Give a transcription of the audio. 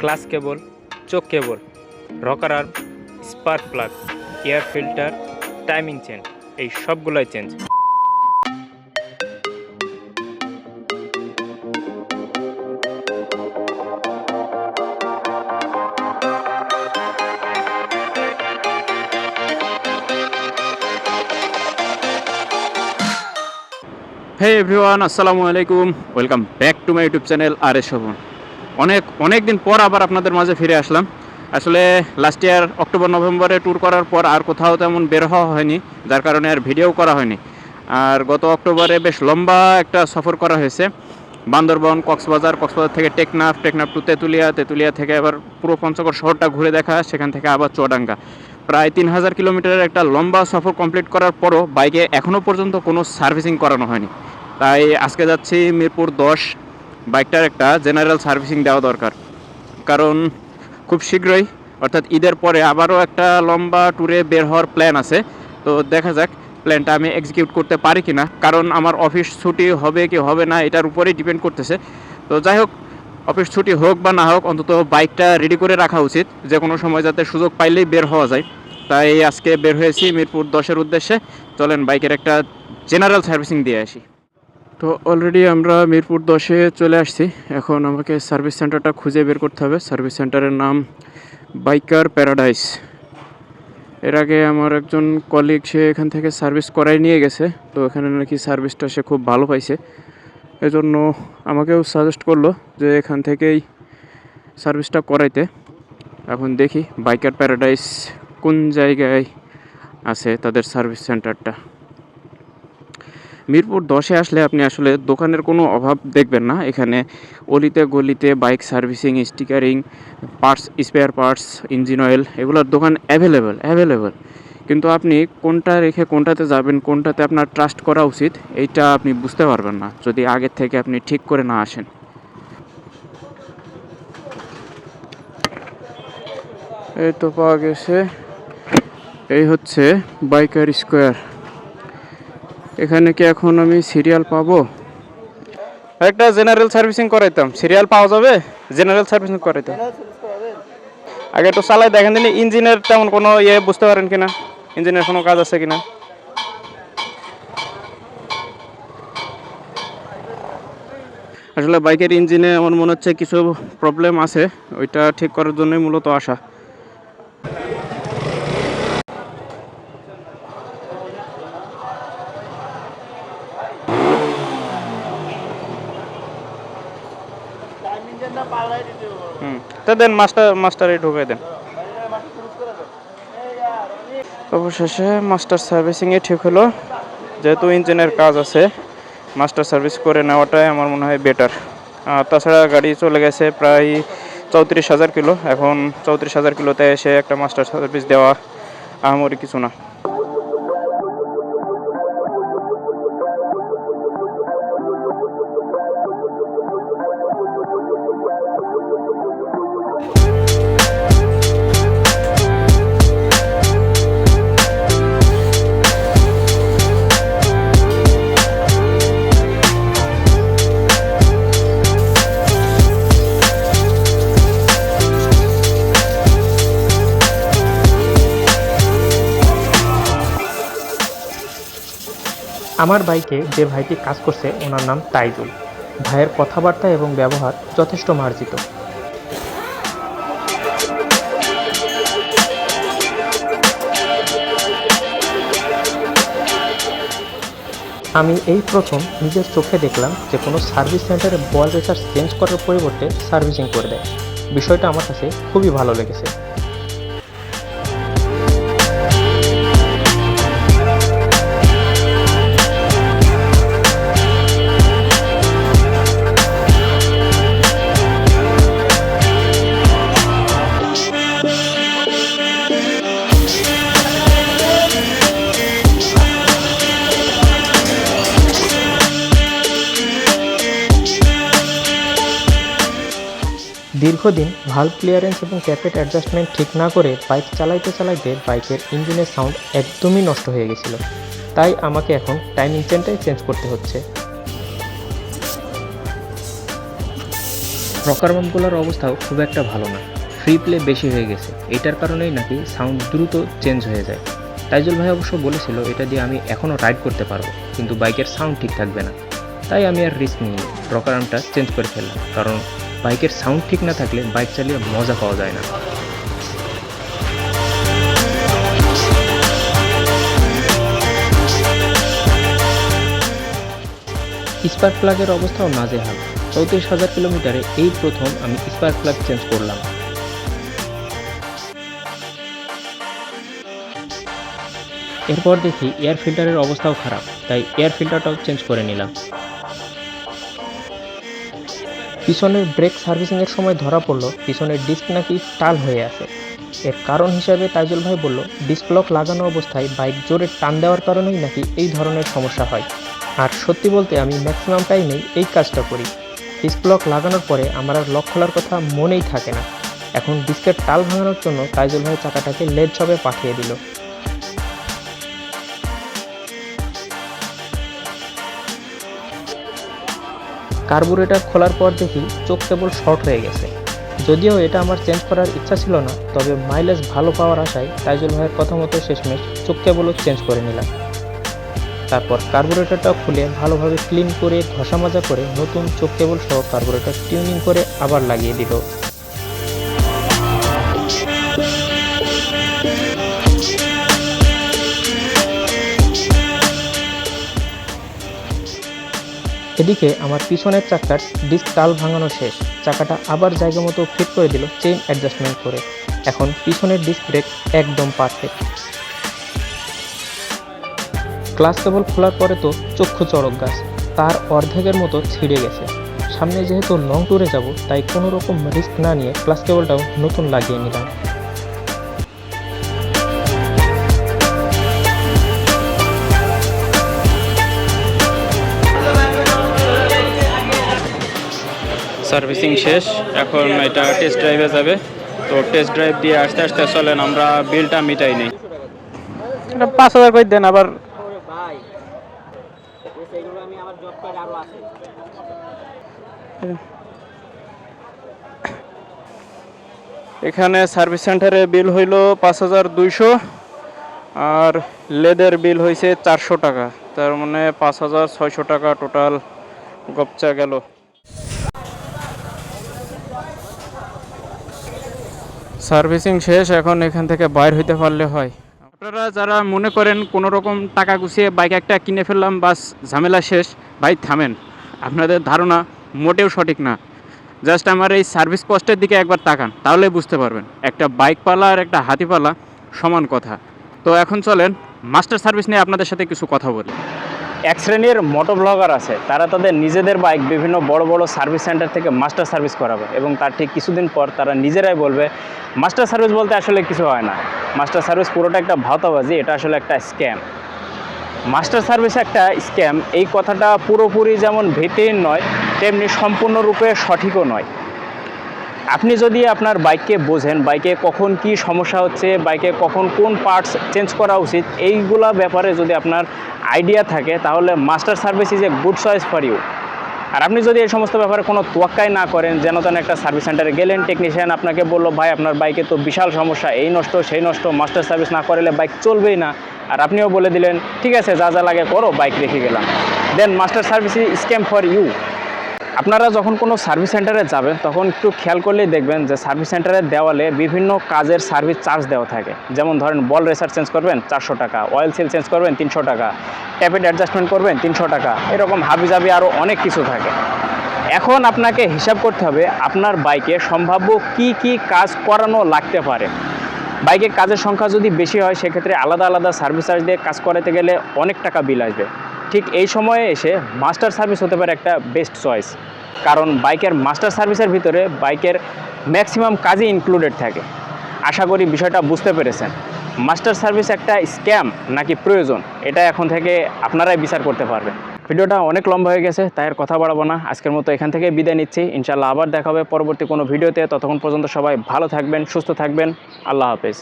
Clutch cable, choke cable, rocker arm, spark plug, air filter, timing change এই সবগুলোই change. Hey everyone আসসালামু আলাইকুম welcome back to my YouTube channel R S Shovon অনেক অনেক দিন পর আবার আপনাদের মাঝে ফিরে আসলাম। আসলে last year October November tour করার পর আর কোথাও তেমন বের হওয়া হয়নি, যার কারণে আর ভিডিও করা হয়নি। আর গত অক্টোবরে বেশ লম্বা একটা সফর করা হয়েছে। বান্দরবন, কক্সবাজার কক্সবাজার থেকে টেকনাফ টেকনাফ টু তেঁতুলিয়া তেঁতুলিয়া থেকে আবার পুরো পঞ্চগড় শহরটা ঘুরে দেখা, সেখান থেকে আবার চুয়াডাঙ্গা। প্রায় তিন হাজার কিলোমিটারের একটা লম্বা সফর কমপ্লিট করার পরও বাইকে এখনও পর্যন্ত কোনো সার্ভিসিং করানো হয়নি। তাই আজকে যাচ্ছি মিরপুর দশ বাইকটার একটা জেনারেল সার্ভিসিং দেওয়া দরকার। কারণ খুব শীঘ্রই, অর্থাৎ ঈদের পরে আবারও একটা লম্বা ট্যুরে বের হওয়ার প্ল্যান আছে। তো দেখা যাক প্ল্যানটা আমি এক্সিকিউট করতে পারি কি না কারণ আমার অফিস ছুটি হবে কি হবে না, এটার উপরেই ডিপেন্ড করতেছে। তো যাই হোক অফিস ছুটি হোক বা না হোক, অন্তত বাইকটা রেডি করে রাখা উচিত। যে কোনো সময় যাতে সুযোগ পাইলেই বের হওয়া যায়। তাই আজকে বের হয়েছি মিরপুর দশের উদ্দেশ্যে। চলেন বাইকের একটা জেনারেল সার্ভিসিং দিয়ে আসি। তো অলরেডি আমরা মিরপুর দশে চলে আসছি। এখন আমাকে সার্ভিস সেন্টারটা খুঁজে বের করতে হবে। সার্ভিস সেন্টারের নাম বাইকার প্যারাডাইস এর আগে আমার একজন কলিগ সে এখান থেকে সার্ভিস করাই নিয়ে গেছে। তো এখানে নাকি সার্ভিসটা সে খুব ভালো পাইছে। এজন্য আমাকেও সাজেস্ট করল যে এখান থেকেই সার্ভিসটা করাইতে। এখন দেখি বাইকার প্যারাডাইস কোন জায়গায় আছে তাদের সার্ভিস সেন্টারটা মিরপুর দশে আসলে আপনি আসলে দোকানের কোনো অভাব দেখবেন না। এখানে অলিতে গলিতে bike servicing, stickering, parts, spare parts, engine oil এগুলোর দোকান অ্যাভেলেবেল অ্যাভেলেবেল কিন্তু আপনি কোনটা রেখে কোনটাতে যাবেন, কোনটাতে আপনার ট্রাস্ট করা উচিত, এইটা আপনি বুঝতে পারবেন না, যদি আগের থেকে আপনি ঠিক করে না আসেন। এই তো পাওয়া গেছে। এই হচ্ছে বাইকার স্কোয়ার। এখানে কি এখন আমি সিরিয়াল পাবো? একটা জেনারেল সার্ভিসিং করাইতাম। সিরিয়াল পাওয়া যাবে জেনারেল সার্ভিসিং করাইতাম। আগে একটু চালাই দেখেন দিন ইঞ্জিনের তেমন কোনো ইয়ে বুঝতে পারেন কিনা? ইঞ্জিনের কোনো কাজ আছে কিনা? আসলে বাইকের ইঞ্জিনে আমার মনে হচ্ছে কিছু প্রবলেম আছে। ওইটা ঠিক করার জন্যই মূলত আসা। তো দেন, মাস্টার, মাস্টারে ঢুকে দেন। অবশেষে মাস্টার সার্ভিসিংয়ে ঠিক হলো। যেহেতু ইঞ্জিনের কাজ আছে, মাস্টার সার্ভিস করে নেওয়াটাই আমার মনে হয় বেটার। তাছাড়া গাড়ি চলে গেছে প্রায় চৌত্রিশ হাজার কিলো। এখন চৌত্রিশ হাজার কিলোতে এসে একটা মাস্টার সার্ভিস দেওয়া আহামরি কিছু না। আমার বাইকে যে ভাইটি কাজ করছে, ওনার নাম তাইজুল। ভাইয়ের কথাবার্তা এবং ব্যবহার যথেষ্ট মার্জিত। আমি এই প্রথম নিজের চোখে দেখলাম যে কোনো সার্ভিস সেন্টারে বল রেচার্জ চেঞ্জ করার পরিবর্তে সার্ভিসিং করে দেয়। বিষয়টা আমার কাছে খুবই ভালো লেগেছে। দীর্ঘদিন ভাল্ব ক্লিয়ারেন্স এবং ক্যাপেট অ্যাডজাস্টমেন্ট ঠিক না করে বাইক চালাইতে চালাইতে বাইকের ইঞ্জিনের সাউন্ড একদমই নষ্ট হয়ে গেছিল। তাই আমাকে এখন টাইমিং চেনটাই চেঞ্জ করতে হচ্ছে। রকার পাম্পগুলোর অবস্থাও খুব একটা ভালো না। ফ্রি প্লে বেশি হয়ে গেছে। এটার কারণেই নাকি সাউন্ড দ্রুত চেঞ্জ হয়ে যায়। তাইজুল ভাই অবশ্য বলেছিল, এটা দিয়ে আমি এখনও রাইড করতে পারব, কিন্তু বাইকের সাউন্ড ঠিক থাকবে না। তাই আমি আর রিস্ক নিই রকার আর্মটা চেঞ্জ করে ফেললাম, কারণ বাইকের সাউন্ড ঠিক না থাকলে বাইক চালিয়ে মজা পাওয়া যায় না। স্পার্ক প্লাগের অবস্থাও নাজেহাল। চৌত্রিশ হাজার কিলোমিটারে এই প্রথম আমি স্পার্ক প্লাগ চেঞ্জ করলাম। এরপর দেখি এয়ার ফিল্টারের অবস্থাও খারাপ, তাই এয়ার ফিল্টারটাও চেঞ্জ করে নিলাম। পিছনের ব্রেক সার্ভিসিংয়ের সময় ধরা পড়ল, পিছনের ডিস্ক নাকি টাল হয়ে আছে। এর কারণ হিসাবে তাইজুল ভাই বলল ডিস্ক লক লাগানো অবস্থায় বাইক জোরে টান দেওয়ার কারণেই নাকি এই ধরনের সমস্যা হয়। আর সত্যি বলতে আমি ম্যাক্সিমাম টাইমেই এই কাজটা করি। ডিস্ক লক লাগানোর পরে আমার আর লক খোলার কথা মনেই থাকে না। এখন ডিস্কের টাল ভাঙানোর জন্য তাইজুল ভাই চাকাটাকে লেড শপে পাঠিয়ে দিল। কার্বুরেটর খোলার পর দেখি চোখ কেবল শর্ট হয়ে গেছে। যদিও এটা আমার চেঞ্জ করার ইচ্ছা ছিল না, তবে মাইলেজ ভালো পাওয়ার আশায় তাইজুল ভাইয়ের কথা মতো শেষমেশ চোখ কেবলও চেঞ্জ করে নিলাম। তারপর কার্বুরেটরটা খুলে ভালোভাবে ক্লিন করে ঘষা মাজা করে নতুন চোখ কেবল সহ কার্বুরেটর টিউনিং করে আবার লাগিয়ে দিল। এদিকে আমার পিছনের চাকার ডিস্ক তাল ভাঙানো শেষ। চাকাটা আবার জায়গা মতো ফিট করে দিল চেইন অ্যাডজাস্টমেন্ট করে। এখন পিছনের ডিস্ক ব্রেক একদম পারফেক্ট ক্লাস কেবল খোলার পরে তো চক্ষু চড়ক গাছ। তার অর্ধেকের মতো ছিঁড়ে গেছে। সামনে যেহেতু লং ট্যুরে যাব, তাই কোনো রকম রিস্ক না নিয়ে ক্লাস কেবলটাও নতুন লাগিয়ে নিলাম। সার্ভিসিং শেষ। এখন এটা টেস্ট ড্রাইভে যাবে। তো টেস্ট ড্রাইভ দিয়ে আস্তে আস্তে চলেন আমরা বিলটা মিটাই নেই। এটা পাঁচ হাজার করে দেন আবার এখানে সার্ভিস সেন্টারে বিল হইল পাঁচ হাজার দুইশো আর লেদের বিল হয়েছে চারশো টাকা। তার মানে পাঁচ হাজার ছয়শো টাকা টোটাল গপচা গেল। সার্ভিসিং শেষ, এখন এখান থেকে বাইর হইতে পারলে হয়। আপনারা যারা মনে করেন কোনো রকম টাকা গুছিয়ে বাইক একটা কিনে ফেললাম, বাস ঝামেলা শেষ, ভাই থামেন। আপনাদের ধারণা মোটেও সঠিক না। জাস্ট আমার এই সার্ভিস কস্টের দিকে একবার তাকান, তাহলে বুঝতে পারবেন। একটা বাইক পালা আর একটা হাতিপালা সমান কথা। তো এখন চলেন, মাস্টার সার্ভিস নিয়ে আপনাদের সাথে কিছু কথা বলি। এক শ্রেণির মোটো ব্লগার আছে। তারা তাদের নিজেদের বাইক বিভিন্ন বড় বড় সার্ভিস সেন্টার থেকে মাস্টার সার্ভিস করাবে এবং তার ঠিক কিছুদিন পর তারা নিজেরাই বলবে মাস্টার সার্ভিস বলতে আসলে কিছু হয় না। মাস্টার সার্ভিস পুরোটা একটা ভাতাবাজি এটা আসলে একটা স্ক্যাম মাস্টার সার্ভিস একটা স্ক্যাম এই কথাটা পুরোপুরি যেমন ভিত্তিহীন নয়, তেমনি সম্পূর্ণরূপে সঠিকও নয়। আপনি যদি আপনার বাইককে বোঝেন বাইকে কখন কি সমস্যা হচ্ছে বাইকে কখন কোন পার্টস চেঞ্জ করা উচিত, এইগুলা ব্যাপারে যদি আপনার আইডিয়া থাকে, তাহলে master service is a good choice for you আর আপনি যদি এই সমস্ত ব্যাপারে কোনো তোয়াক্কাই না করেন, যেন তেন একটা সার্ভিস সেন্টারে গেলেন টেকনিশিয়ান আপনাকে বলল, ভাই, আপনার বাইকে তো বিশাল সমস্যা, এই নষ্ট, সেই নষ্ট মাস্টার সার্ভিস না করলে বাইক চলবেই না। আর আপনিও বলে দিলেন, ঠিক আছে, যা যা লাগে করো বাইক রেখে গেলাম। Then master service is scam for you আপনারা যখন কোনো সার্ভিস সেন্টারে যাবেন, তখন একটু খেয়াল করলেই দেখবেন যে সার্ভিস সেন্টারের দেওয়ালে বিভিন্ন কাজের সার্ভিস চার্জ দেওয়া থাকে। যেমন ধরেন বল রেসার চেঞ্জ করবেন, চারশো টাকা অয়েল সিল চেঞ্জ করবেন, তিনশো টাকা ট্যাপেড অ্যাডজাস্টমেন্ট করবেন, তিনশো টাকা, এরকম হাবিজাবি আরও অনেক কিছু থাকে। এখন আপনাকে হিসাব করতে হবে, আপনার বাইকে সম্ভাব্য কি কি কাজ করানো লাগতে পারে। বাইকের কাজের সংখ্যা যদি বেশি হয়, সেক্ষেত্রে আলাদা আলাদা সার্ভিস চার্জ দিয়ে কাজ করাতে গেলে অনেক টাকা বিল আসবে। ঠিক এই সময়ে এসে মাস্টার সার্ভিস হতে পারে একটা বেস্ট চয়েস কারণ বাইকের মাস্টার সার্ভিসের ভিতরে বাইকের ম্যাক্সিমাম কাজই ইনক্লুডেড থাকে। আশা করি বিষয়টা বুঝতে পেরেছেন। মাস্টার সার্ভিস একটা স্ক্যাম নাকি প্রয়োজন, এটা এখন থেকে আপনারাই বিচার করতে পারবেন। ভিডিওটা অনেক লম্বা হয়ে গেছে, তাই আর কথা বাড়াবো না। আজকের মতো এখান থেকে বিদায় নিচ্ছি। ইনশাল্লাহ আবার দেখা হবে পরবর্তী কোনো ভিডিওতে। ততক্ষণ পর্যন্ত সবাই ভালো থাকবেন, সুস্থ থাকবেন। আল্লাহ হাফেজ।